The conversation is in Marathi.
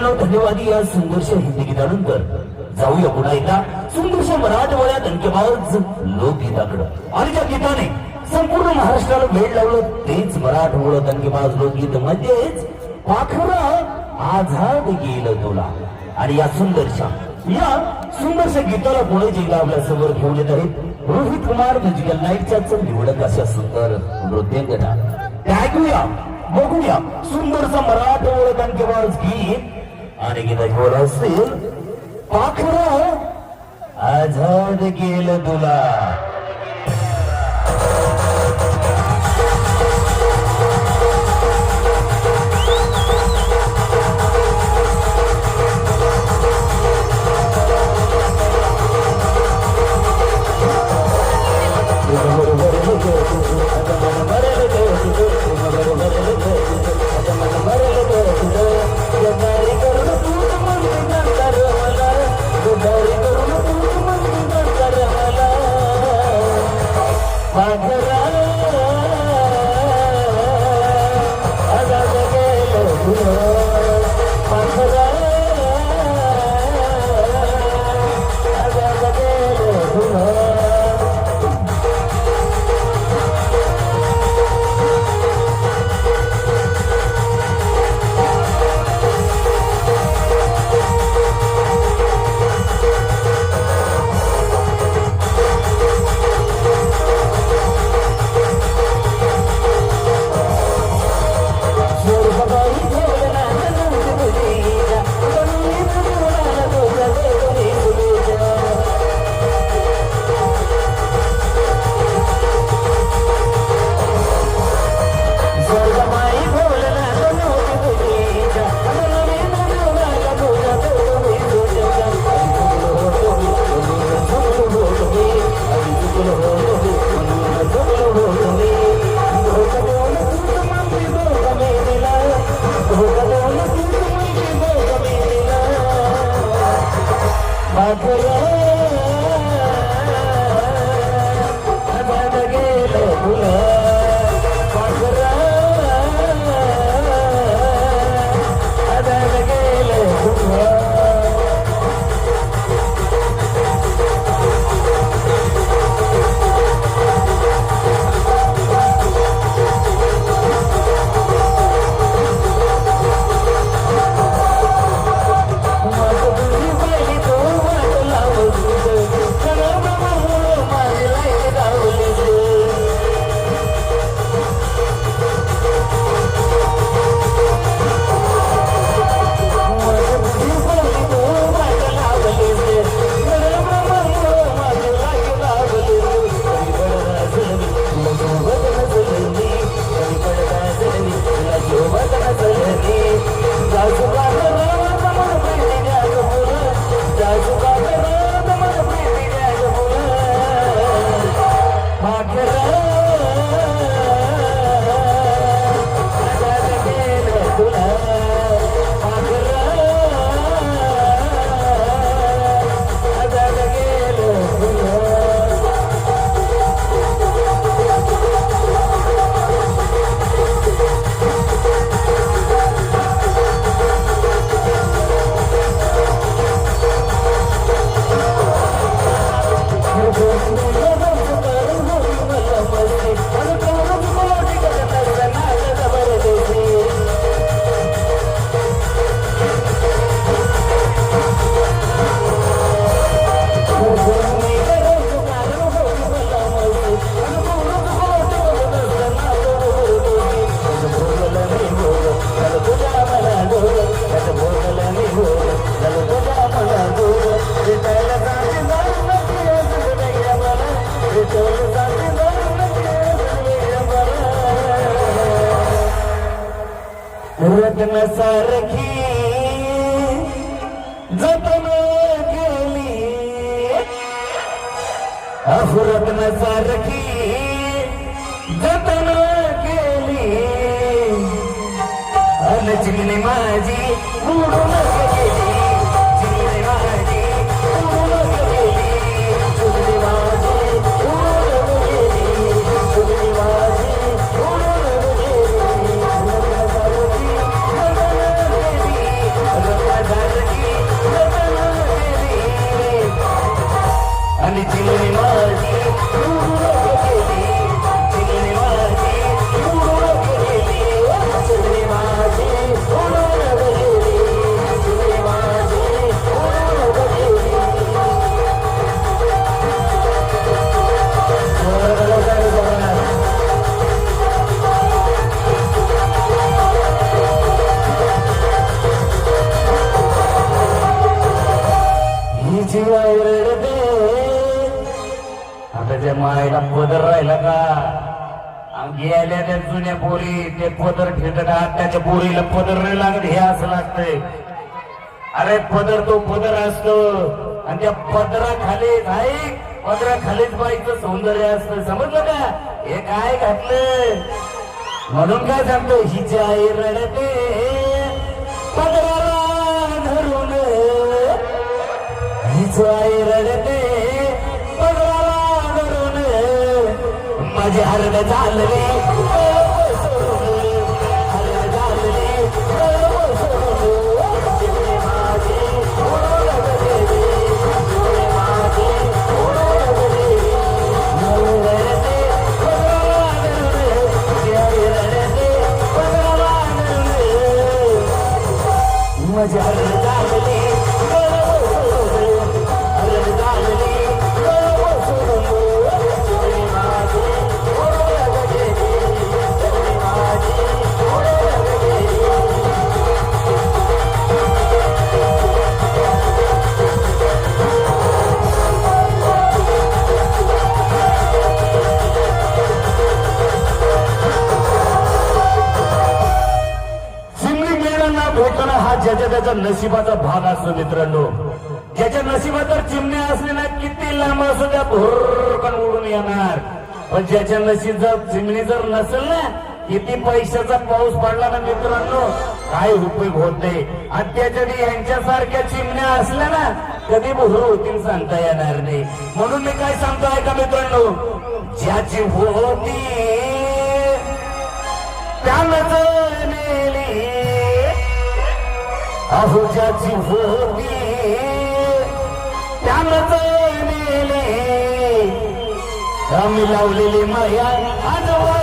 मित्रांनो धन्यवादी या संघर्ष हिंदी गीतानंतर जाऊया पुन्हा एकदा. संघर्ष मराठवाड्या धनकेबाज लोकगीताकडं. आणि त्या गीताने संपूर्ण महाराष्ट्राला वेळ लावलं. तेच मराठवाडा धनकेबाज लोकगीत म्हणजेच पाखरा आझाद गेलं तुला. आणि या सुंदरशा या सुंदरशा गीताला पुणे जिल्हा आपल्यासमोर घेऊन येत आहेत रोहित कुमार म्युझिकल नाईटच्याच निवडक अशा सुंदर नृत्यांगना ऐकूया बघूया सुंदरचा मराठवाडा धनकेबाज गीत आणि गीता घेऊन असतील पाखरा आझाद गेलं तुला. रत्न सारखी जतन केली अहो सारखी जतन केली अन माझी उडून आईला पदर राहिला का? गेल्या त्या जुन्या पोरी ते पदर ठेकत त्याच्या पोरीला पदर नाही लागत हे असं लागतंय. अरे पदर तो पदर असतो आणि त्या पदराखाली नाही बाईचं सौंदर्य असतं. समजलं का? हे काय घातलं? म्हणून काय सांगतो हिच्या आई रडते पदराला धरून हिच आई रडते माझी हरण झालली हरड टोकन हा ज्याच्या त्याच्या नशिबाचा भाग असतो मित्रांनो. ज्याच्या नशिबात तर चिमण्या असले ना किती लांब असो त्या भोरकन उडून येणार. पण ज्याच्या नशीब जर चिमणी जर नसेल ना किती पैशाचा पाऊस पडला ना मित्रांनो काय उपयोग होत नाही. आणि त्याच्याने यांच्यासारख्या चिमण्या असल्या ना कधी भोर होतील सांगता येणार नाही. म्हणून मी काय सांगतो ऐका मित्रांनो. ज्याची होती त्यानंच अहो ज्याची होती त्यानंच आम्ही लावलेली माया आजवा